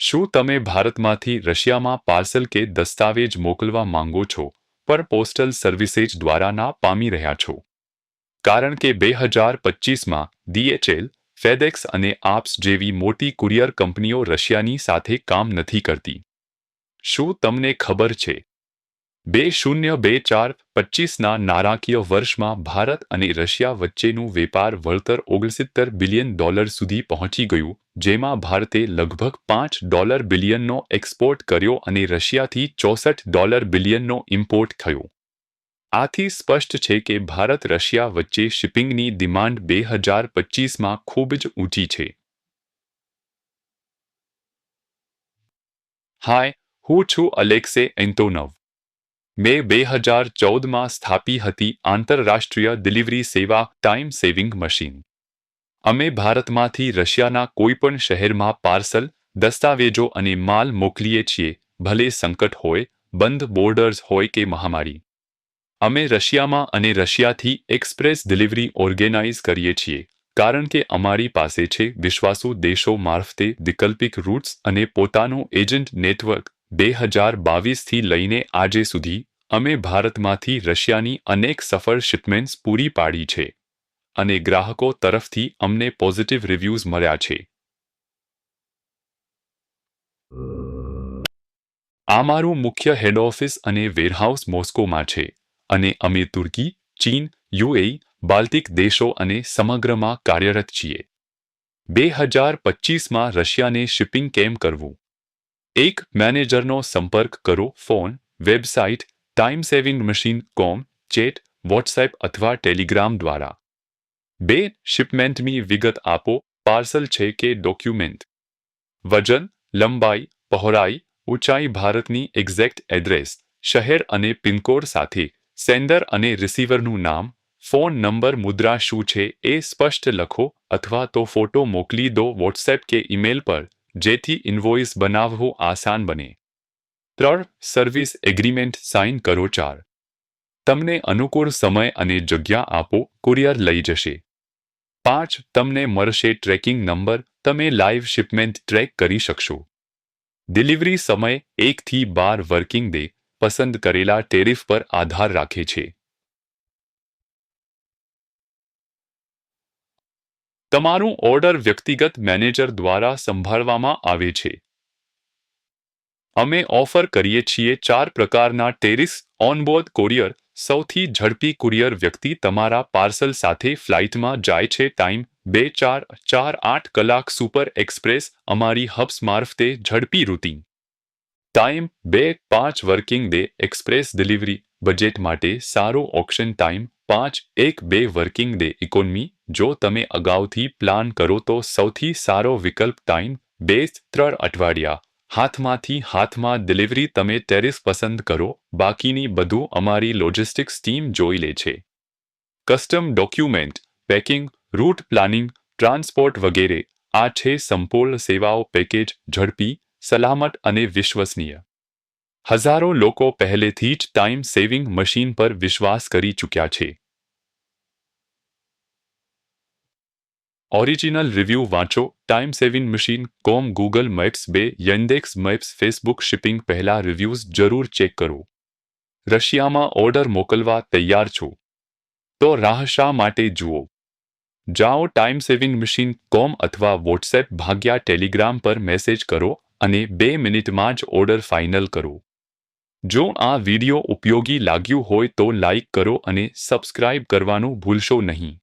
શું તમે ભારતમાંથી રશિયામાં પાર્સલ કે દસ્તાવેજ મોકલવા માંગો છો પણ પોસ્ટલ સર્વિસેજ દ્વારા ના પામી રહ્યા છો? કારણ કે બે હજાર પચીસમાં ડીએચએલ ફેડેક્સ અને આપ્સ જેવી મોટી કુરિયર કંપનીઓ રશિયાની સાથે કામ નથી કરતી. શું તમને ખબર છે બે શૂન્ય બે ચાર પચીસના નાણાકીય વર્ષમાં ભારત અને રશિયા વચ્ચેનું વેપાર વળતર ઓગણસિત્તેર બિલિયન ડોલર સુધી પહોંચી ગયું, જેમાં ભારતે લગભગ પાંચ ડોલર બિલિયનનો એક્સપોર્ટ કર્યો અને રશિયાથી ચોસઠ ડોલર બિલિયનનો ઇમ્પોર્ટ થયો. આથી સ્પષ્ટ છે કે ભારત રશિયા વચ્ચે શિપિંગની ડિમાન્ડ બે હજાર પચીસમાં ખૂબ જ ઊંચી છે. હાય, હું છું અલેક્સે એન્ટોનવ. મેં બે હજાર ચૌદમાં સ્થાપી હતી આંતરરાષ્ટ્રીય ડિલિવરી સેવા ટાઈમ સેવિંગ મશીન. અમે ભારતમાંથી રશિયાના કોઈપણ શહેરમાં પાર્સલ, દસ્તાવેજો અને માલ મોકલીએ છીએ, ભલે સંકટ હોય, બંધ બોર્ડર્સ હોય કે મહામારી. અમે રશિયામાં અને રશિયાથી એક્સપ્રેસ ડિલિવરી ઓર્ગેનાઇઝ કરીએ છીએ, કારણ કે અમારી પાસે છે વિશ્વાસુ દેશો મારફતે વૈકલ્પિક રૂટ્સ અને પોતાનું એજન્ટ નેટવર્ક. બે હજાર બાવીસથી લઈને આજે સુધી અમે ભારતમાંથી રશિયાની અનેક સફળ શિપમેન્ટ્સ પૂરી પાડી છે અને ગ્રાહકો તરફથી અમને પોઝિટિવ રિવ્યૂઝ મળ્યા છે. આ મારું મુખ્ય હેડ ઓફિસ અને વેરહાઉસ મોસ્કોમાં છે અને અમે તુર્કી, ચીન, યુએઈ, બાલ્ટિક દેશો અને સમગ્રમાં કાર્યરત છીએ. બે હજાર પચીસમાં રશિયાને શિપિંગ કેમ કરવું? એક મેનેજરનો સંપર્ક કરો, phone, website time saving machine, com, chat, WhatsApp અથવા ટેલિગ્રામ દ્વારા. બે શિપમેન્ટની વિગત આપો, પાર્સલ છે કે ડોક્યુમેન્ટ? વજન, લંબાઈ, પહોળાઈ, ઊંચાઈ ભારતની એક્ઝેક્ટ એડ્રેસ, શહેર અને પિનકોડ સાથે, સેન્ડર અને રિસીવરનું નામ, ફોન નંબર મુદ્રા શું છે એ સ્પષ્ટ લખો અથવા તો ફોટો મોકલી દો વોટ્સએપ કે ઈમેલ પર. જેથી ઇન્વોઇસ બનાવવું આસાન બને. ત્રણ સર્વિસ એગ્રીમેન્ટ સાઇન કરો ચાર. તમને અનુકૂળ સમય અને જગ્યા આપો કુરિયર લઈ જશે. પાંચ, તમને મળશે ટ્રેકિંગ નંબર તમે લાઈવ શિપમેન્ટ ટ્રેક કરી શકશો. ડિલિવરી સમય એકથી બાર વર્કિંગ ડે પસંદ કરેલા ટેરિફ પર આધાર રાખે છે. તમારું ઓર્ડર વ્યક્તિગત મેનેજર દ્વારા સંભાળવામાં આવે છે. અમે ઓફર કરીએ છીએ ચાર પ્રકારના ટેરિસ ઓનબોર્ડ કોરિયર. સૌથી ઝડપી કુરિયર વ્યક્તિ તમારા પાર્સલ સાથે ફ્લાઇટમાં જાય છે ટાઈમ બે ચાર ચાર આઠ કલાક સુપર એક્સપ્રેસ. અમારી હબ્સ મારફતે ઝડપી રૂટીન. ટાઈમ બે પાંચ working day express delivery budget માટે સારો ઓપ્શન ટાઈમ પાંચ એક બે વર્કિંગ ડે ઇકોનમી જો તમે અગાઉથી પ્લાન કરો તો સૌથી સારો વિકલ્પ ટાઈમ બે ત્રણ અઠવાડિયા. હાથમાંથી હાથમાં ડિલિવરી તમે ટેરિસ પસંદ કરો, બાકીની બધું અમારી લોજિસ્ટિક્સ ટીમ જોઈ લે છે. Custom document, packing, route planning, transport વગેરે, આ છે સંપૂર્ણ સેવાઓ પેકેજ, ઝડપી, સલામત અને વિશ્વસનીય. હજારો લોકો પહેલેથી જ ટાઈમ સેવિંગ મશીન પર વિશ્વાસ કરી ચૂક્યા છે. ઓરિજિનલ રિવ્યૂ વાંચો. Time saving machine, com, Google Maps બે યન્ડેક્સ મેપ્સ, ફેસબુક શિપિંગ પહેલા રિવ્યૂઝ જરૂર ચેક કરો. રશિયામાં ઓર્ડર મોકલવા તૈયાર છો. તો રાહ શા માટે જુઓ? જાઓ ટાઈમ સેવિંગ મશીન, કોમ અથવા વોટ્સએપ ભાગ્યા ટેલિગ્રામ પર મેસેજ કરો અને બે મિનિટમાં જ ઓર્ડર ફાઇનલ કરો. જો આ વિડિયો ઉપયોગી લાગ્યું હોય તો લાઇક કરો અને સબસ્ક્રાઇબ કરવાનું ભૂલશો નહીં.